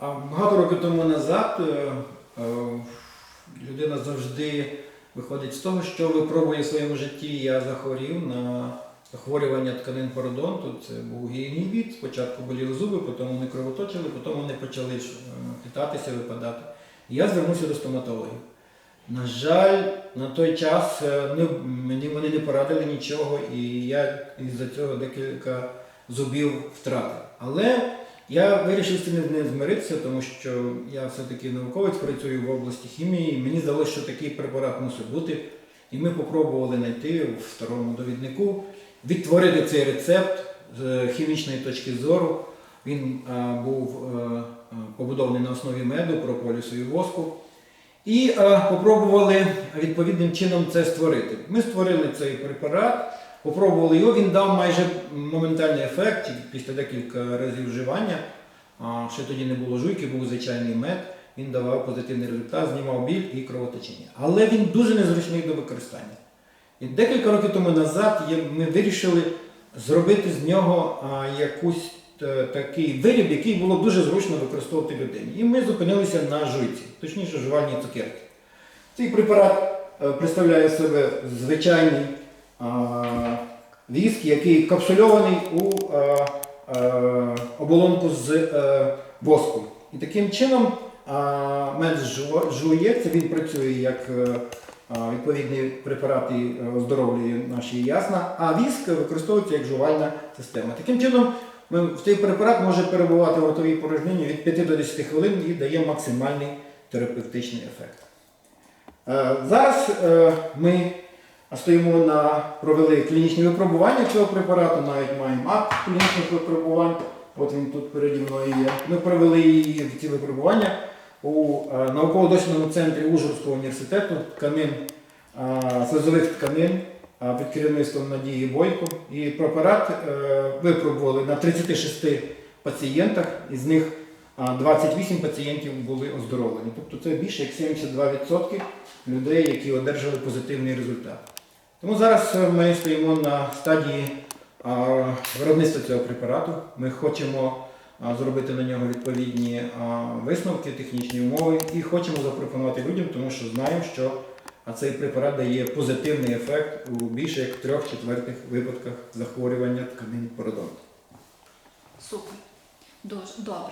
Багато років тому назад е, е, людина завжди виходить з того, що випробує в своєму житті. Я захворів на захворювання тканин пародонту. Це був гігнівіт. Спочатку боліли зуби, потім вони кровоточили, потім вони почали е, хитатися, випадати. І я звернувся до стоматологів. На жаль, на той час е, мені вони не порадили нічого, і я із-за цього декілька зубів втратив. Але я вирішив з цим не змиритися, тому що я все-таки науковець працюю в області хімії. і Мені здалося, що такий препарат мусить бути. І ми спробували знайти в старому довіднику, відтворити цей рецепт з хімічної точки зору. Він е, був е, е, побудований на основі меду, прополісу і воску. І е, попробували відповідним чином це створити. Ми створили цей препарат, попробували його, він дав майже моментальний ефект після декілька разів вживання. Ще тоді не було жуйки, був звичайний мед. Він давав позитивний результат, знімав біль і кровотечення. Але він дуже незручний до використання. І декілька років тому назад ми вирішили зробити з нього а, якусь е, такий виріб, який було дуже зручно використовувати людині. І ми зупинилися на жуйці, точніше жувальній цукерки. Цей препарат е, представляє себе звичайний віск, який капсульований у е, е, оболонку з е, воску. І таким чином мед жу- жується, він працює як е, а, відповідний препарат і е, оздоровлює наші ясна, а віск використовується як жувальна система. Таким чином, цей препарат може перебувати в ротовій порожнині від 5 до 10 хвилин і дає максимальний терапевтичний ефект. Зараз ми стоїмо на провели клінічні випробування цього препарату, навіть маємо акт клінічних випробувань. От він тут переді мною є. Ми провели її ці випробування у е, науково-дослідному центрі Ужгородського університету тканин е, слизових тканин е, під керівництвом Надії Бойко. І препарат випробували на 36 пацієнтах, із них 28 пацієнтів були оздоровлені. Тобто це більше як 72% людей, які одержали позитивний результат. Тому зараз е, ми стоїмо на стадії виробництва цього препарату. Ми хочемо зробити на нього відповідні висновки, технічні умови і хочемо запропонувати людям, тому що знаємо, що цей препарат дає позитивний ефект у більше як трьох четвертих випадках захворювання тканин пародонту. Супер. Дуже добре.